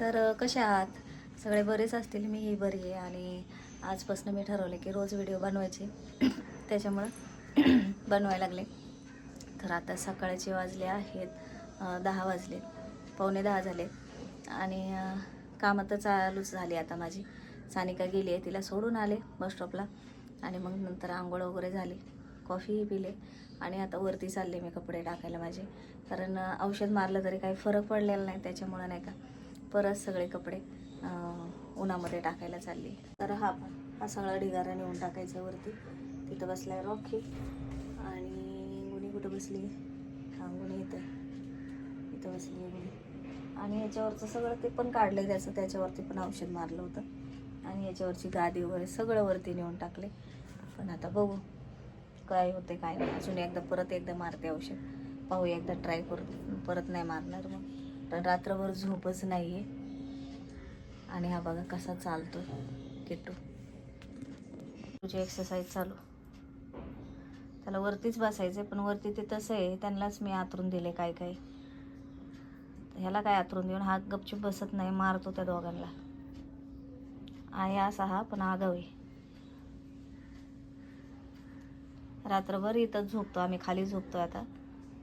तर कशा आहात? सगळे बरेच असतील मी ही बरी आहे आणि आजपासून मी ठरवले की रोज व्हिडिओ बनवायचे. त्याच्यामुळं बनवायला लागले. तर आता सकाळचे वाजले आहेत दहा वाजले. पावणे दहा झाले. आणि कामं तर चालूच झाली आता माझी. सानिका गेली आहे तिला सोडून आले बस स्टॉपला. आणि मग नंतर आंघोळ वगैरे झाली. कॉफीही पिले. आणि आता वरती चालले मी कपडे टाकायला माझे. कारण औषध मारलं तरी काही फरक पडलेला नाही त्याच्यामुळं नाही का. परत सगळे कपडे उन्हामध्ये टाकायला चालली. तर हा हा सगळा ढिगारा नेऊन टाकायचा वरती. तिथं बसलाय रॉकी आणि गुणी कुठं बसली हा गुणी इथं. इथं बसली गुणी. आणि याच्यावरचं सगळं ते पण काढलं त्याचं त्याच्यावरती पण औषध मारलं होतं. आणि याच्यावरची गादी वगैरे सगळं वरती नेऊन टाकले. पण आता बघू काय होते काय नाही. अजून एकदा परत एकदा मारते औषध. पाहू एकदा ट्राय करू परत नाही मारणार मग. पण रात्रभर झोपच नाही आहे आणि हा बघा कसा चालतो किटू तुझी एक्सरसाइज चालू. त्याला वरतीच बसायचं पण वरती ते तसं आहे त्यांनाच मी आतरून दिले काय काय. ह्याला काय आतरून देऊन हा गपचूप बसत नाही मारतो त्या दोघांना. आहे असा हा पण आगाव आहे. रात्रभर इथंच झोपतो आम्ही खाली झोपतो आता.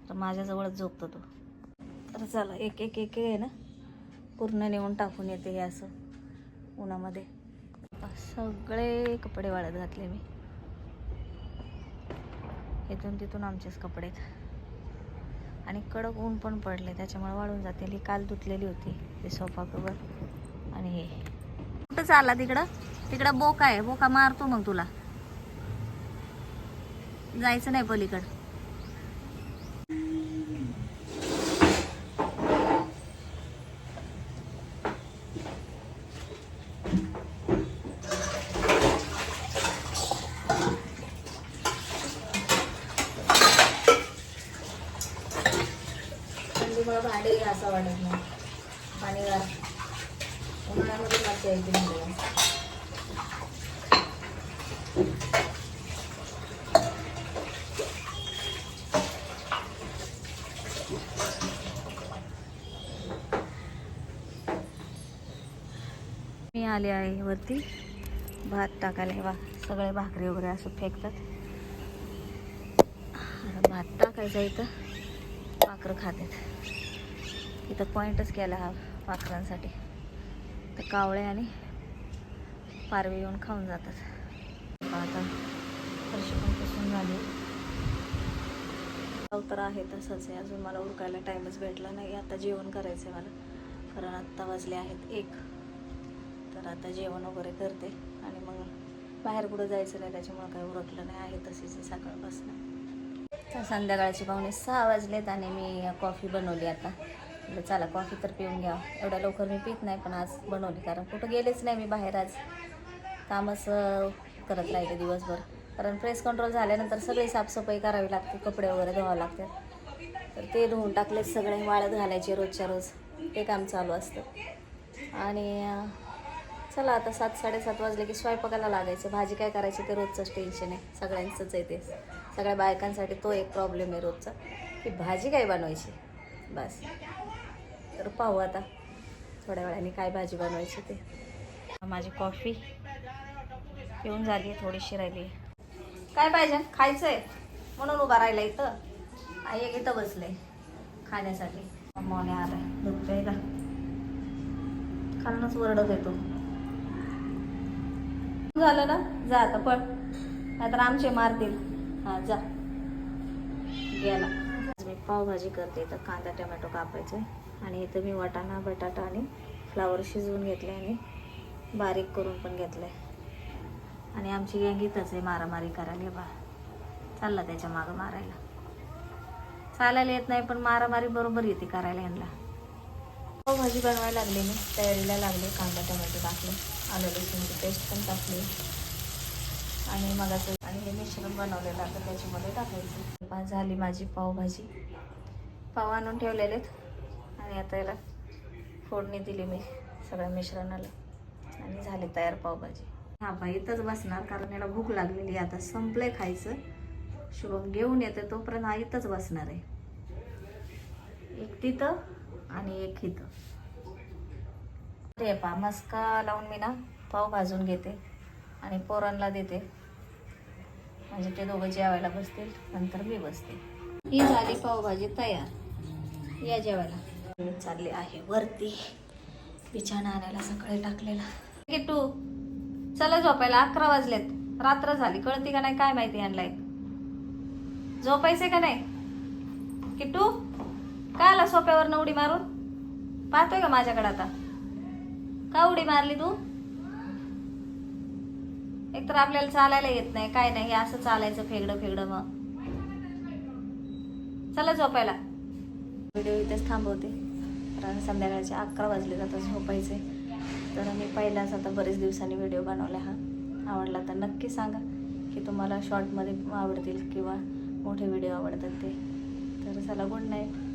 तर माझ्याजवळच झोपतो तो. तर चला एक एक एक आहे ना? पूर्ण नेऊन टाकून येते हे असं उन्हामध्ये. सगळे कपडे वाळत घातले मी. इथून तिथून आमचेच कपडे आहेत. आणि कडक ऊन पण पडले त्याच्यामुळे वाळून जाते. ही काल धुतलेली होती ते सोफा कवर आणि हे. कुठं चालला तिकडं? तिकडं बोका आहे बोका मारतो मग तुला. जायचं नाही पलीकडं. भांडे वाटत नाही. पाणी घाल. उन्हाळ्यामध्ये मजा येते भांडे मी आले आहे वरती. भात टाकायला वा बा. सगळे भाकरी वगैरे असं फेकतात. भात टाकायचा इथं. भाकरं खातात. इथं पॉईंटच केला हा पाखरांसाठी तर कावळे आणि पारवे येऊन खाऊन जातात. आता फरशी पण पुसून झाली. पाव तर आहे तसंच आहे. अजून मला उरकायला टाईमच भेटला नाही. आता जेवण करायचं आहे मला. कारण आत्ता वाजले आहेत एक. तर आता जेवण वगैरे करते. आणि मग बाहेर कुठं जायचं नाही त्याच्यामुळं काही उरकलं नाही. आहे तसेच सकाळपासून. संध्याकाळचे पाहुणे सहा वाजलेत आणि मी कॉफी बनवली आता. म्हटलं चला कॉफी तर पिऊन घ्या. एवढ्या लवकर मी पित नाही पण आज बनवली कारण कुठं गेलेच नाही मी बाहेर आज. कामच करत राहिले दिवसभर. कारण प्रेस कंट्रोल झाल्यानंतर सगळी साफसफाई करावी लागते कपडे वगैरे धुवावे लागतात तर ते धुवून टाकले सगळे वाळत घालायचे रोजच्या रोज. ते काम चालू असतं. आणि चला आता सात साडेसात वाजले की स्वयंपाकाला लागायचं. भाजी काय करायची ते रोजचंच टेन्शन आहे. सगळ्यांचंच आहे ते. सगळ्या बायकांसाठी तो एक प्रॉब्लेम आहे रोजचा की भाजी काय बनवायची? बस. तर पाहू आता. थोड्या वेळाने काय भाजी बनवायची ते. माझी कॉफी पिऊन झाली आहे थोडीशी राहिली काय पाहिजे खायचं आहे म्हणून उभा राहिला इथं. आई एक इथं बसले खाण्यासाठी. मोने आलाय दूध प्यायला. खालनच वरडत येतो झालं ना? जा आता पण नाहीतर आमचे मारतील. हा जा. गेला. मी पावभाजी करते तर कांदा टोमॅटो कापायचे आणि इथं मी वाटाणा बटाटा आणि फ्लावर शिजवून घेतले आणि बारीक करून पण घेतलंय. आणि आमची गँग इथंच आहे मारामारी करायला. बा चालला त्याच्या मागं मारायला. चालायला येत नाही पण मारामारी बरोबर येते करायला यांना. हो, पावभाजी बनवायला लागले मी. तयारीला लागले. कांदा टोमॅटो टाकले. आलं लसूणची पेस्ट पण टाकली. आणि मग आणि हे मिश्रण बनवलेलं आता त्याच्यामध्ये टाकायचं. झाली माझी पावभाजी. पाव आणून ठेवलेले आहेत आणि आता याला फोडणी दिली मी सगळ्या मिश्रणाला. आणि झाली तयार पावभाजी. हा बाई इथंच बसणार कारण याला भूक लागलेली आता संपलंय खायचं. शुभम घेऊन येते तोपर्यंत हा इथंच बसणार आहे. एक तिथं आणि एक इथं. ते पा मस्का लावून मी ना पाव भाजून घेते आणि पोरांना देते. म्हणजे ते दोघं जेवायला बसतील नंतर मी बसते. ही झाली पावभाजी तयार. या जेवायला. मी चालली आहे वरती. बिछाणा आणायला सकाळी टाकलेला. किट्टू चला झोपायला अकरा वाजलेत. रात्र झाली कळती का नाही काय माहिती आणलाय? झोपायचे का नाही? किट्टू काय आला सोप्यावर उडी मारून? पाहतोय का माझ्याकडे आता? का उडी मारली तू? एक तर आपल्याला चालायला येत नाही काय नाही हे असं चालायचं फेगडं फेगडं मग. चला झोपायला. व्हिडिओ इथेच थांबवते. कारण संध्याकाळचे अकरा वाजले जातात झोपायचे. तर मी पहिलाच आता बरेच दिवसांनी व्हिडिओ बनवला हा. आवडला तर नक्की सांगा की तुम्हाला शॉर्टमध्ये आवडतील किंवा मोठे व्हिडिओ आवडतात ते. तर चला गुड नाईट